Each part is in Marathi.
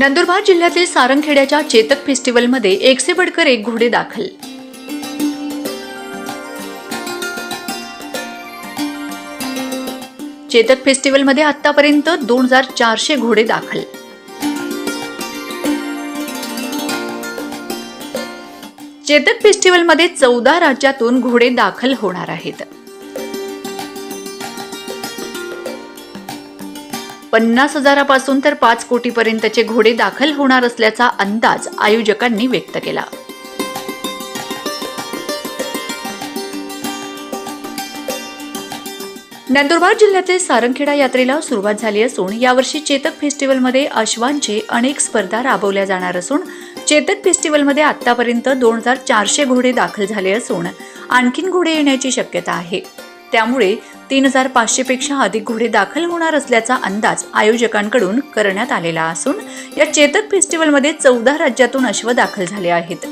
नंदुरबार जिल्ह्यातील सारंगखेड्याच्या चेतक फेस्टिवलमध्ये एकसे बडकर एक घोडे दाखल. चेतक फेस्टिवलमध्ये आतापर्यंत दोन हजार चारशे घोडे दाखल. चेतक फेस्टिवलमध्ये चौदा राज्यातून घोडे दाखल होणार आहेत. पन्नास हजारापासून तर पाच कोटीपर्यंतचे घोडे दाखल होणार असल्याचा अंदाज आयोजकांनी व्यक्त केला. नंदुरबार जिल्ह्यातील सारंगखेडा यात्रेला सुरुवात झाली असून यावर्षी चेतक फेस्टिवलमध्ये अश्वांचे अनेक स्पर्धा राबवल्या जाणार असून चेतक फेस्टिवलमध्ये आतापर्यंत दोन हजार चारशे घोडे दाखल झाले असून आणखीन घोडे येण्याची शक्यता आहे. त्यामुळे तीन हजार पाचशेपेक्षा अधिक घोडे दाखल होणार असल्याचा अंदाज आयोजकांकडून करण्यात आलेला असून या चेतक फेस्टिवलमध्ये चौदा राज्यातून अश्व दाखल झाले आहेत.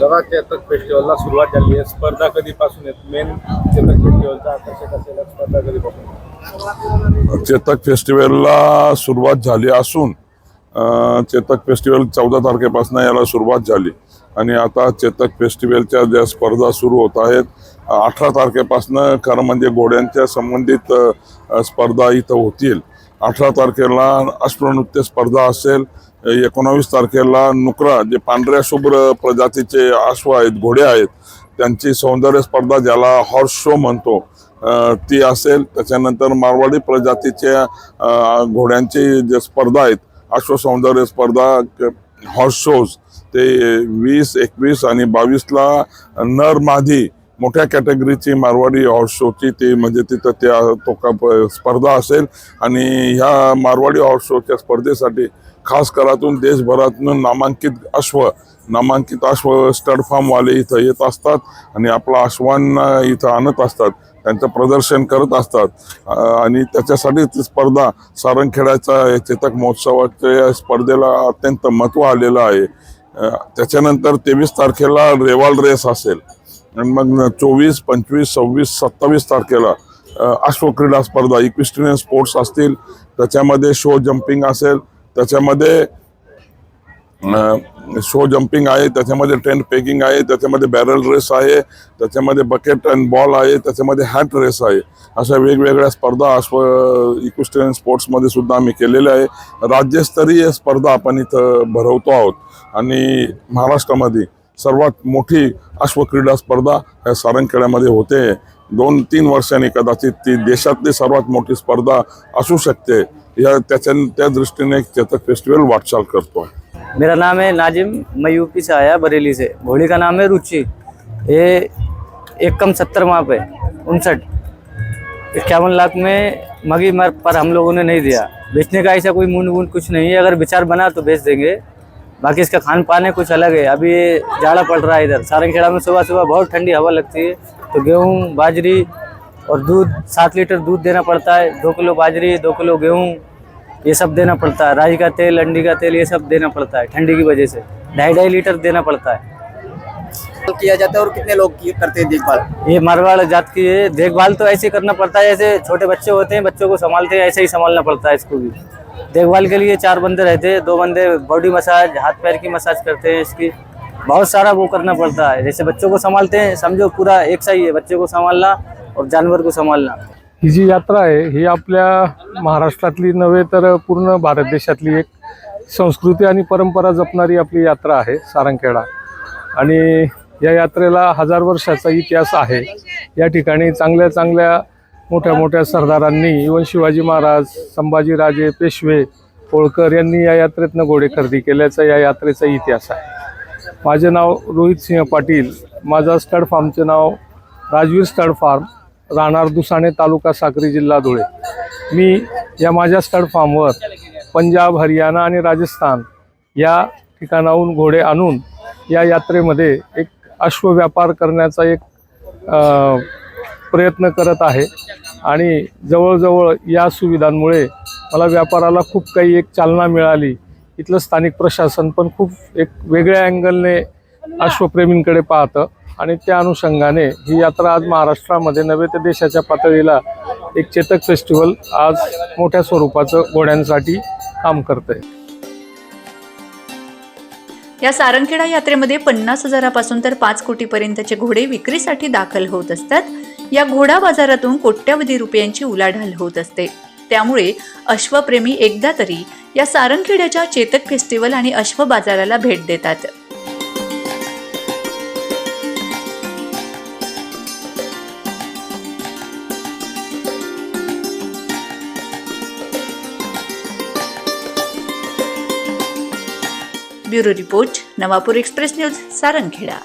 जरा चेतक फेस्टिवलला सुरुवात झाली आहे. स्पर्धा कधीपासून आहेत मेन चेतक फेस्टिवलचा आकर्षक असलेल्या स्पर्धा कधीपासून? चेतक फेस्टिवलला सुरुवात झाली असून चेतक फेस्टिवल चौदा तारखेपासून याला सुरुवात झाली. आणि आता चेतक फेस्टिवलच्या ज्या स्पर्धा सुरू होत आहेत अठरा तारखेपासून खरं म्हणजे घोड्यांच्या संबंधित स्पर्धा इथं होतील. अठरा तारखेला अश्वनृत्य स्पर्धा असेल एकोणावीस तारखेला नुकरा जे पांढऱ्या शुभ्र प्रजातीचे अश्व आहेत घोडे आहेत त्यांची सौंदर्य स्पर्धा ज्याला हॉर्स शो म्हणतो ती असेल. त्याच्यानंतर मारवाडी प्रजातीच्या घोड्यांची जे स्पर्धा आहेत अश्वसौंदर्य स्पर्धा हॉर्स शोज ते वीस एकवीस आणि बावीसला नर मादी मोठ्या कॅटेगरीची मारवाडी हॉर्स शोची ती म्हणजे तिथं त्या तो का प- स्पर्धा असेल. आणि ह्या मारवाडी हॉर्स शोच्या स्पर्धेसाठी खास करातून देशभरातून नामांकित अश्व नामांकित अश्व स्टड फार्मवाले इथं येत असतात आणि आपला अश्वांना इथं आणत असतात त्यांचं प्रदर्शन करत असतात. आणि त्याच्यासाठी ती स्पर्धा सारंगखेड्याच्या चेतक महोत्सवाच्या या स्पर्धेला अत्यंत महत्त्व आलेलं आहे. त्याच्यानंतर तेवीस तारखेला रेवाल रेस असेल. आणि मग चोवीस पंचवीस सव्वीस सत्तावीस तारखेला अश्वक्रीडा स्पर्धा इक्विस्ट्रियन स्पोर्ट्स असतील. त्याच्यामध्ये शो जम्पिंग असेल. त्याच्यामध्ये शो जम्पिंग आहे त्याच्यामध्ये टेंट पेकिंग आहे त्याच्यामध्ये बॅरल रेस आहे त्याच्यामध्ये बकेट अँड बॉल आहे त्याच्यामध्ये हॅट रेस आहे. अशा वेगवेगळ्या स्पर्धा अश्व इक्विस्ट्रियन स्पोर्ट्समध्ये सुद्धा आम्ही केलेल्या आहे. राज्यस्तरीय स्पर्धा आपण इथं भरवतो आहोत. आणि महाराष्ट्रामध्ये सर्वात मोठी अश्वक्रीडा स्पर्धा ह्या सारंगखेड्यामध्ये होते. दोन तीन वर्षांनी कदाचित ती देशातली सर्वात मोठी स्पर्धा असू शकते. या त्याच्या त्या दृष्टीने चेतक फेस्टिवल वाटचाल करतो आहे. मेरा नाम है नाजिम, मैं यूपी से आया बरेली से। घोड़ी का नाम है रुचि। ये एक कम सत्तर माप है, उनसठ। इक्यावन लाख में मगी मर पर हम लोगों ने नहीं दिया। बेचने का ऐसा कोई मून वून कुछ नहीं है। अगर विचार बना तो बेच देंगे। बाकी इसका खान पान है, कुछ अलग है। अभी ये जाड़ा पड़ रहा है इधर। सारंगखेड़ा में सुबह सुबह बहुत ठंडी हवा लगती है। तो गेहूँ, बाजरी और दूध, सात लीटर दूध देना पड़ता है। दो किलो बाजरी, दो किलो गेहूँ ये सब देना पड़ता है। राई का तेल अंडी का तेल ये सब देना पड़ता है ठंडी की वजह से। ढाई ढाई लीटर देना पड़ता है। किया जाता है और कितने लोग करते हैं देखभाल? ये मारवाड़ जात की है देखभाल तो ऐसे ही करना पड़ता है जैसे छोटे बच्चे होते हैं बच्चों को संभालते हैं ऐसे ही संभालना पड़ता है इसको भी। देखभाल के लिए चार बंदे रहते हैं दो बंदे बॉडी मसाज हाथ पैर की मसाज करते हैं इसकी। बहुत सारा वो करना पड़ता है जैसे बच्चों को संभालते हैं समझो पूरा एक सा ही है बच्चे को संभालना और जानवर को संभालना। ही जी यात्रा आहे ही आपल्या महाराष्ट्रातली नव्हे तर पूर्ण भारत देशातली एक संस्कृती आणि परंपरा जपणारी आपली यात्रा आहे सारंगखेडा. आणि या यात्रेला हजार वर्षाचा इतिहास आहे. या ठिकाणी चांगल्या चांगल्या मोठ्या मोठ्या सरदारांनी इवन शिवाजी महाराज संभाजीराजे पेशवे होळकर यांनी या यात्रेतनं घोडे खरेदी केल्याचा या यात्रेचा इतिहास आहे. माझे नाव रोहित सिंह पाटील माझा स्टड फार्मचे नाव राजवीर स्टड फार्म राहणार दुसाणे तालुका साक्री जिल्हा धुळे. मी या माझ्या स्टड फार्मवर पंजाब हरियाणा आणि राजस्थान या ठिकाणाहून घोडे आणून या यात्रेमध्ये एक अश्वव्यापार करण्याचा एक प्रयत्न करत आहे. आणि जवळजवळ या सुविधांमुळे मला व्यापाराला खूप काही एक चालना मिळाली. इथलं स्थानिक प्रशासन पण खूप एक वेगळ्या अँगलने अश्वप्रेमींकडे पाहतं. आणि त्या अनुषंगाने ही यात्रा आज महाराष्ट्रामध्ये नव्हे तर देशाच्या पातळीला एक चेतक फेस्टिवल आज मोठ्या स्वरूपाचं घोड्यांसाठी काम करते या सारंगखेडा यात्रेमध्ये पन्नास हजारापासून तर पाच कोटीपर्यंतचे घोडे विक्रीसाठी दाखल होत असतात. या घोडा बाजारातून कोट्यावधी रुपयांची उलाढाल होत असते. त्यामुळे अश्वप्रेमी एकदा तरी या सारंगखेड्याच्या चेतक फेस्टिवल आणि अश्व बाजाराला भेट देतात. Bureau report Navapur express news Sarangkheda.